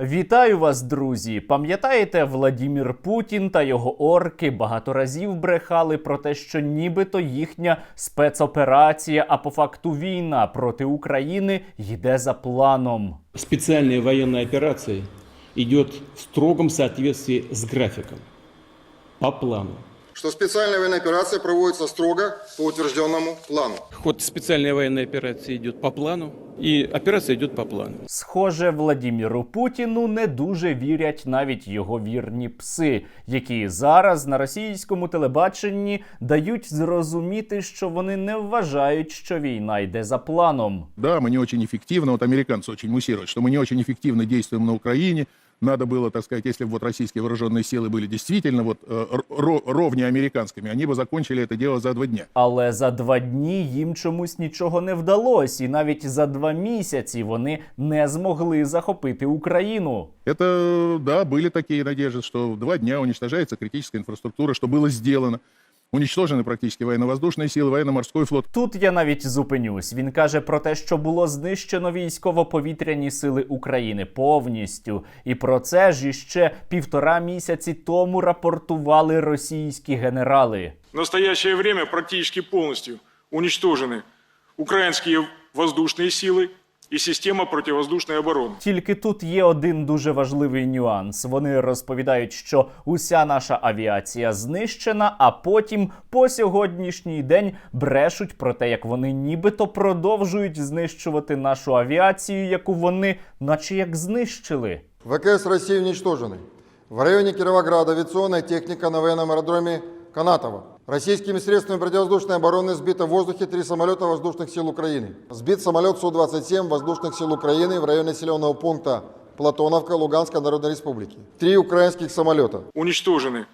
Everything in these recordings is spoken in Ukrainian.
Вітаю вас, друзі! Пам'ятаєте, Владімір Путін та його орки багато разів брехали про те, що нібито їхня спецоперація, а по факту війна проти України йде за планом. Специальная военная операция идет в строгом соответствии с графиком, по плану что специальная военная операция проводится строго по утвержденному плану. Ход специальной военной операции идет по плану, и операция идет по плану. Схоже, Владіміру Путіну не дуже вірять навіть його вірні пси, які зараз на російському телебаченні дають зрозуміти, що вони не вважають, що війна йде за планом. Да, мы не очень эффективно, вот американцы очень муссируют, что мы не очень эффективно действуем на Украине. Надо было, так сказать, если бы вот российские вооруженные силы были действительно вот э, ро- ровнее американскими, они бы закончили это дело за два дня. Але за два дні їм чомусь нічого не вдалося, і навіть за два місяці вони не змогли захопити Україну. Это, да, были такие надежды, что в два дня уничтожается критическая инфраструктура, что было сделано. Уничтожены практически военно-воздушные силы, военно-морской флот. Тут я навіть зупинюсь. Він каже про те, що було знищено військово-повітряні сили України повністю. І про це ж іще півтора місяці тому рапортували російські генерали. В настоящее время практически полностью уничтожены украинские воздушные силы и система противовоздушной обороны. Тільки тут є один дуже важливий нюанс. Вони розповідають, що уся наша авіація знищена, а потім по сьогоднішній день брешуть про те, як вони нібито продовжують знищувати нашу авіацію, яку вони, наче як знищили. ВКС России уничтожены. В районе Кировограда авиационная техника на военном аэродроме Канатово. Российскими средствами противовоздушной обороны сбито в воздухе три самолета воздушных сил Украины. Сбит самолет Су-27 воздушных сил Украины в районе населенного пункта Платоновка Луганской Народной Республики. Три украинских самолета. Уничтожены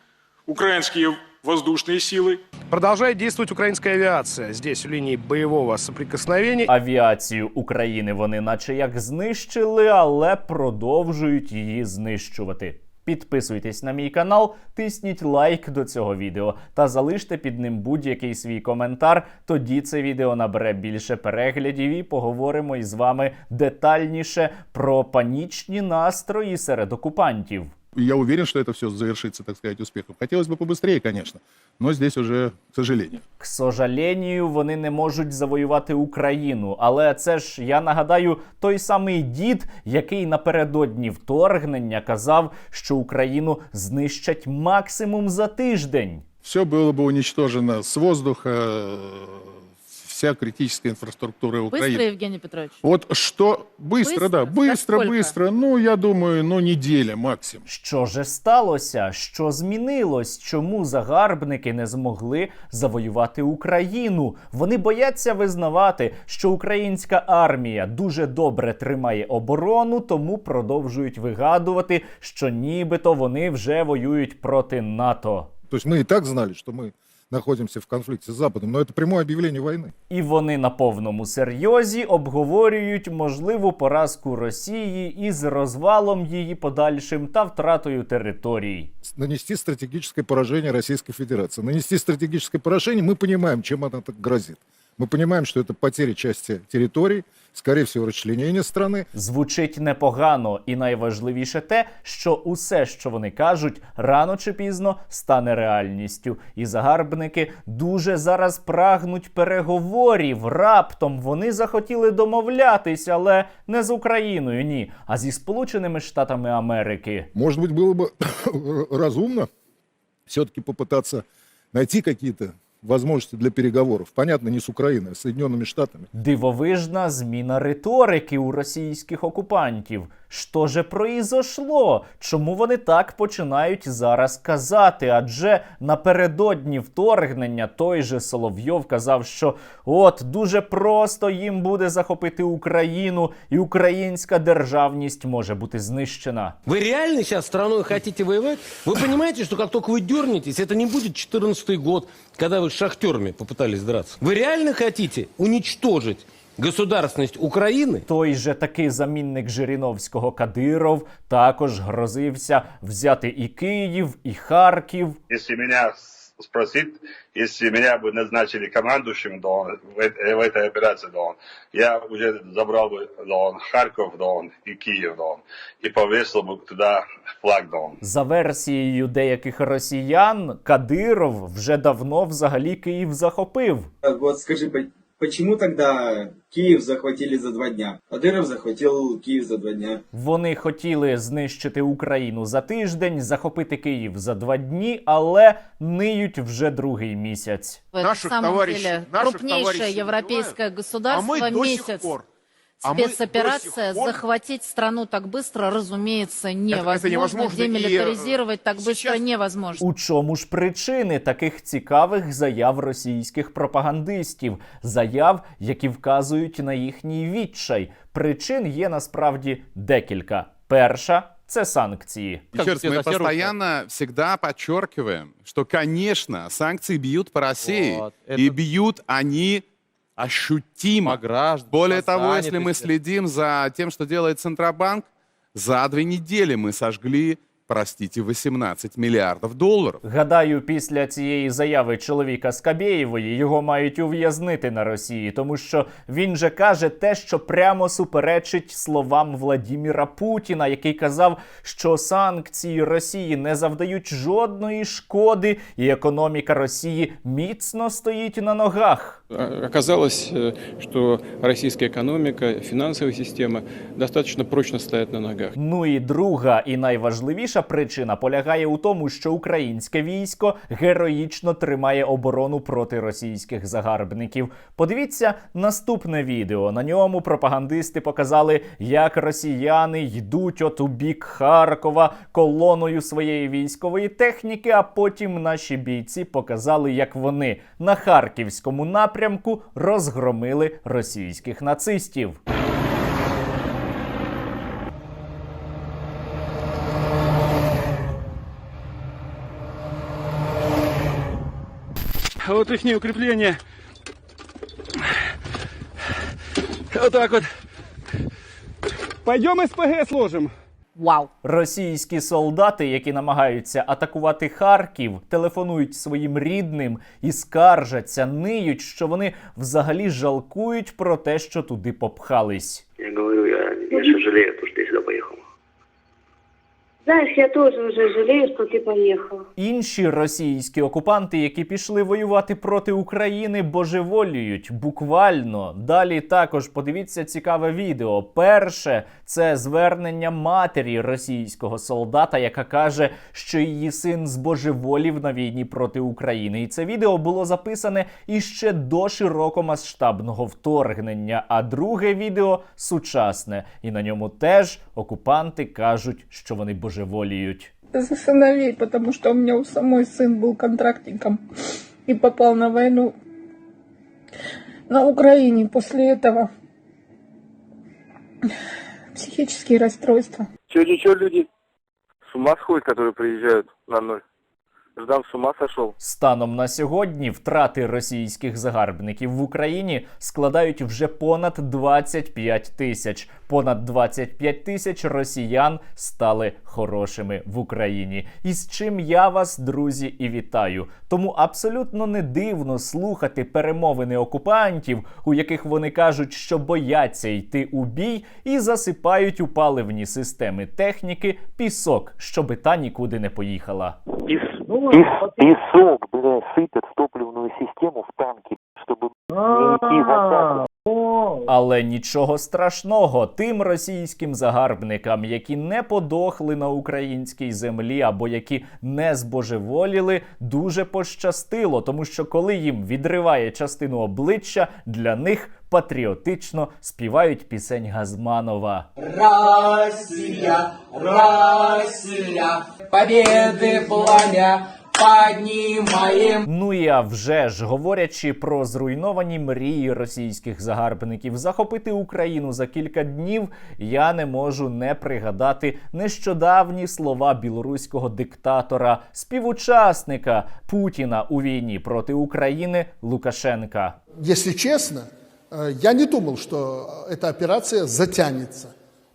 украинские воздушные силы, Продолжает действовать украинская авиация. Здесь в линии боевого соприкосновения. Авіацію України вони наче як знищили, але продовжують її знищувати. Підписуйтесь на мій канал, тисніть лайк до цього відео та залиште під ним будь-який свій коментар. Тоді це відео набере більше переглядів і поговоримо із вами детальніше про панічні настрої серед окупантів И я уверен, что это все завершится, так сказать, успехом. Хотелось бы побыстрее, конечно, но здесь уже, к сожалению. К сожалению, вони не можуть завоювати Україну. Але це ж я нагадаю той самий дід, який напередодні вторгнення казав, що Україну знищать максимум за тиждень. Все было бы уничтожено с воздуха, э, вся критическая инфраструктура Украины. Быстро, Евгений Петрович? Вот что быстро, Быстро? да, Так быстро, сколько? быстро. Ну, я думаю, ну, неделя максимум. Що же сталося? Що змінилось? Чому загарбники не змогли завоювати Україну? Вони бояться визнавати, що українська армія дуже добре тримає оборону, тому продовжують вигадувати, що нібито вони вже воюють проти НАТО. То есть мы и так знали, что мы находимся в конфликте с Западом, но это прямое объявление войны. І вони на повному серйозі обговорюють можливу поразку Росії із розвалом її подальшим та втратою територій. Нанести стратегическое поражение Российской Федерации. Нанести стратегическое поражение, мы понимаем, чем оно так грозит. Мы понимаем, что это потеря части территорий, скорее всего, расчленение страны. Звучить непогано, і найважливіше те, що усе, що вони кажуть, рано чи пізно стане реальністю. І загарбники дуже зараз прагнуть переговорів. Раптом вони захотіли домовлятись, але не з Україною, ні, а зі Сполученими Штатами Америки. Может быть, было бы разумно все-таки попытаться найти какие-то возможности для переговоров. Понятно, не с Украиной, а с Соединенными Штатами. Дивовижна зміна риторики у російських окупантів. Що же произошло? Чому вони так починають зараз казати? Адже напередодні вторгнення той же Соловйов казав, що от дуже просто їм буде захопити Україну, і українська державність може бути знищена. Вы реально сейчас страной хотите воевать? Вы понимаете, что как только вы дернетесь, это не будет 14 год, когда вы с шахтерами попытались драться. Вы реально хотите уничтожить государственность Украины? Той же такий замінник Жириновського Кадиров також грозився взяти і Київ, і Харків. Если меня с- спросить, если меня бы назначили командующим да, он, в, э- в этой операции, да, он, я уже забрал бы да, он, Харьков да, он, и Киев, да, он, и повесил бы туда флаг. Да, он. За версією деяких росіян, Кадиров вже давно взагалі Київ захопив. Вот скажи, по- почему тогда Киев захватили за два дня? Кадыров захватил Киев за два дня. Вони хотіли знищити Україну за тиждень, захопити Київ за два дні, але ниють вже другий місяць. В Наших самом товарищей- деле наших крупнейшее товарищей европейское убивают, государство а мы до сих месяц. пор А мы до Спецоперация сих пор- захватить страну так быстро, разумеется, невозможно. невозможно, и, Демилитаризировать так быстро сейчас- невозможно. У чому ж причини таких цікавих заяв російських пропагандистів, заяв, які вказують на їхній відчай? Причин є насправді декілька. Перша це санкції. Еще раз, мы постоянно всегда подчеркиваем, что, конечно, санкции бьют по России, Вот, и это- бьют они ощутимо. Более того, если мы следим за тем, что делает Центробанк, за две недели мы сожгли, простите, 18 миллиардов долларов. Гадаю, після цієї заяви чоловіка Скабєєвої його мають ув'язнити на Росії, тому що він же каже те, що прямо суперечить словам Владіміра Путіна, який казав, що санкції Росії не завдають жодної шкоди, і економіка Росії міцно стоїть на ногах. Оказалось, э, что российская экономика, финансовая система достаточно прочно стоят на ногах. Ну і друга і найважливіша причина полягає у тому, що українське військо героїчно тримає оборону проти російських загарбників. Подивіться наступне відео. На ньому пропагандисти показали, як росіяни йдуть от у бік Харкова колоною своєї військової техніки. А потім наші бійці показали, як вони на харківському напрямку розгромили російських нацистів. Вот их укрепления. Вот так вот. Пойдем СПГ сложим. Вау. Російські солдати, які намагаються атакувати Харків, телефонують своїм рідним і скаржаться, ниють, що вони взагалі жалкують про те, що туди попхались. Я говорю, я, я сейчас жалею, то, что я сюда поехал. Знаешь, я тоже уже жалею, что ты поехал. Інші російські окупанти, які пішли воювати проти України, божеволіють буквально. Далі також подивіться цікаве відео. Перше це звернення матері російського солдата, яка каже, що її син збожеволів на війні проти України. І це відео було записане іще до широкомасштабного вторгнення. А друге відео сучасне, і на ньому теж окупанти кажуть, що вони божеволіють. За сыновей, потому что у меня у самой сын был контрактником и попал на войну на Украине. После этого психические расстройства. Че, че, люди с ума сходят, которые приезжают на ноль? Ждан с ума сошел. Станом на сьогодні втрати російських загарбників в Україні складають вже понад 25 тисяч. Понад 25 тисяч росіян стали хорошими в Україні. І з чим я вас, друзі, і вітаю. Тому абсолютно не дивно слухати перемовини окупантів, у яких вони кажуть, що бояться йти у бій, і засипають у паливні системи техніки пісок, щоби та нікуди не поїхала. Песок, бля, сыпят в топливную систему в танке, чтобы не идти в атаку. Але нічого страшного тим російським загарбникам, які не подохли на українській землі або які не збожеволіли, дуже пощастило, тому що коли їм відриває частину обличчя, для них патріотично співають пісень Газманова. Россия, Россия, победы пламя поднимаем. Ну і а вже ж говорячи про зруйновані мрії російських загарбників захопити Україну за кілька днів, я не можу не пригадати нещодавні слова білоруського диктатора, співучасника Путіна у війні проти України Лукашенка. Честно, э, я не думал, что эта операция затянется.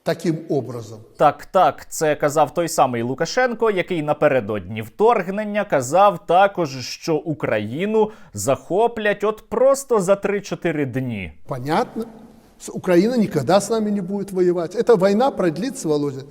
таким образом. Так, так, це казав той самий Лукашенко, який напередодні вторгнення казав також, що Україну захоплять от просто за 3-4 дні. Понятно, с- Украина никогда с нами не будет воевать. Эта война продлится, Володя,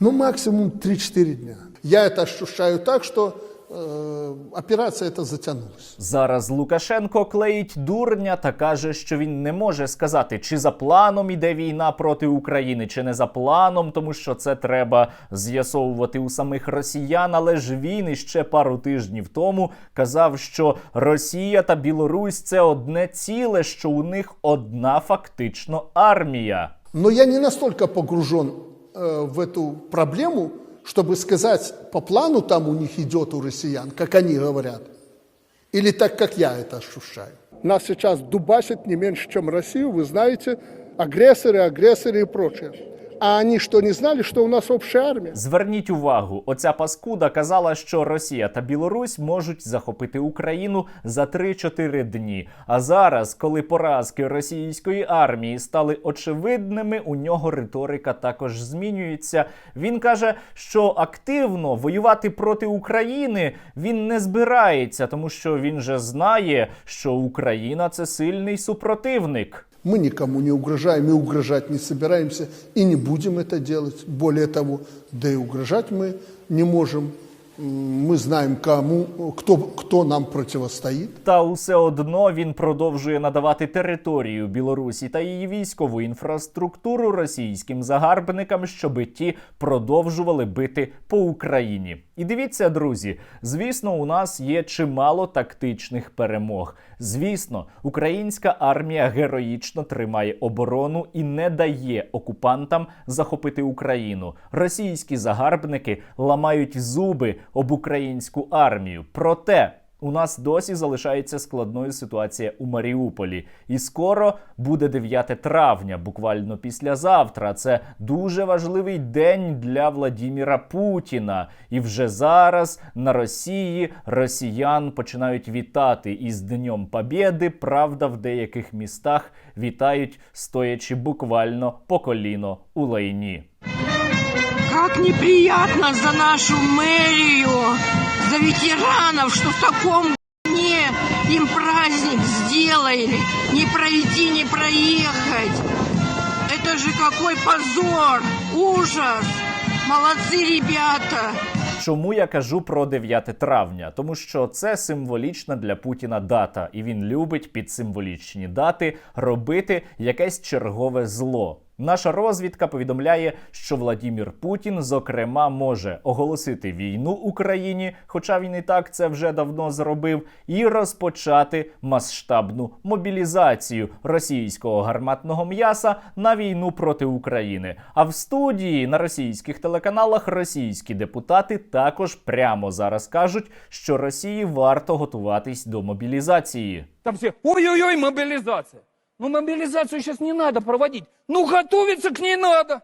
ну максимум 3-4 дня. Я это ощущаю так, что э, операция эта затянулась. Зараз Лукашенко клеїть дурня та каже, що він не може сказати, чи за планом іде війна проти України, чи не за планом, тому що це треба з'ясовувати у самих росіян. Але ж він іще пару тижнів тому казав, що Росія та Білорусь це одне ціле, що у них одна фактично армія. Но я не настолько погружен э, в эту проблему, Чтобы сказать, по плану там у них идет у россиян, как они говорят, или так, как я это ощущаю. Нас сейчас дубасит не меньше, чем Россию, вы знаете, агрессоры, агрессоры и прочее. А они что, не знали, что у нас общая армия? Зверніть увагу, оця паскуда казала, що Росія та Білорусь можуть захопити Україну за 3-4 дні. А зараз, коли поразки російської армії стали очевидними, у нього риторика також змінюється. Він каже, що активно воювати проти України він не збирається, тому що він же знає, що Україна це сильний супротивник. Мы никому не угрожаем и угрожать не собираемся, и не будем это делать. Более того, да и угрожать мы не можем. М, Мы знаем, кому, кто, кто нам противостоит. Та усе одно він продовжує надавати територію Білорусі та її військову інфраструктуру російським загарбникам, щоби ті продовжували бити по Україні. І дивіться, друзі, звісно, у нас є чимало тактичних перемог. Звісно, українська армія героїчно тримає оборону і не дає окупантам захопити Україну. Російські загарбники ламають зуби об українську армію. Проте у нас досі залишається складною ситуація у Маріуполі. І скоро буде 9 травня, буквально післязавтра. Це дуже важливий день для Владіміра Путіна. І вже зараз на Росії росіян починають вітати із Днем Побєди. Правда, в деяких містах вітають, стоячи буквально по коліно у лайні. Как неприятно за нашу мэрию, за ветеранов, что в таком дне им праздник сделали. Не пройти, не проехать. Это же какой позор, ужас. Молодцы ребята. Чому я кажу про 9 травня? Тому що це символічна для Путіна дата, і він любить під символічні дати робити якесь чергове зло. Наша розвідка повідомляє, що Владімір Путін, зокрема, може оголосити війну Україні, хоча він і так це вже давно зробив, і розпочати масштабну мобілізацію російського гарматного м'яса на війну проти України. А в студії на російських телеканалах російські депутати також прямо зараз кажуть, що Росії варто готуватись до мобілізації. Там все, ой-ой-ой, мобилизация. Ну, мобилизацию сейчас не надо проводить. Ну, готовиться к ней надо.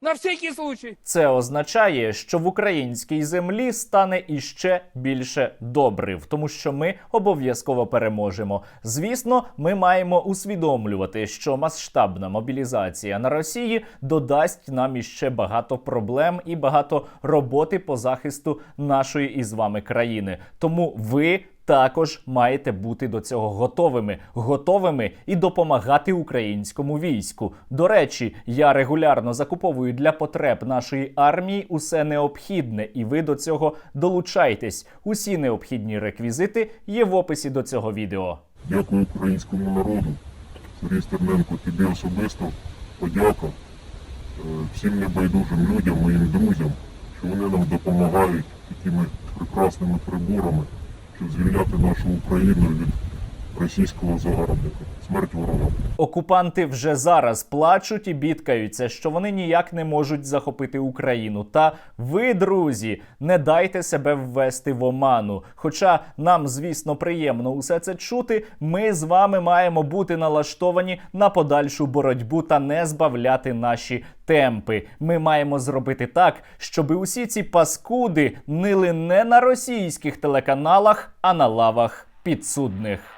На всякий случай. Це означає, що в українській землі стане іще більше добрив, тому що ми обов'язково переможемо. Звісно, ми маємо усвідомлювати, що масштабна мобілізація на Росії додасть нам іще багато проблем і багато роботи по захисту нашої із вами країни. Тому ви. Також маєте бути до цього готовими, готовими і допомагати українському війську. До речі, я регулярно закуповую для потреб нашої армії усе необхідне, і ви до цього долучайтесь. Усі необхідні реквізити є в описі до цього відео. Дякую українському народу. Сергій Стерненко, тобі особисто подяка е, всім небайдужим людям, моїм друзям, що вони нам допомагають такими прекрасними приборами, щоб звільняти нашу Україну від російського загарбника. Смерть ворогам. Окупанти вже зараз плачуть і бідкаються, що вони ніяк не можуть захопити Україну. Та ви, друзі, не дайте себе ввести в оману. Хоча нам, звісно, приємно усе це чути. Ми з вами маємо бути налаштовані на подальшу боротьбу та не збавляти наші темпи. Ми маємо зробити так, щоб усі ці паскуди нили не на російських телеканалах, а на лавах підсудних.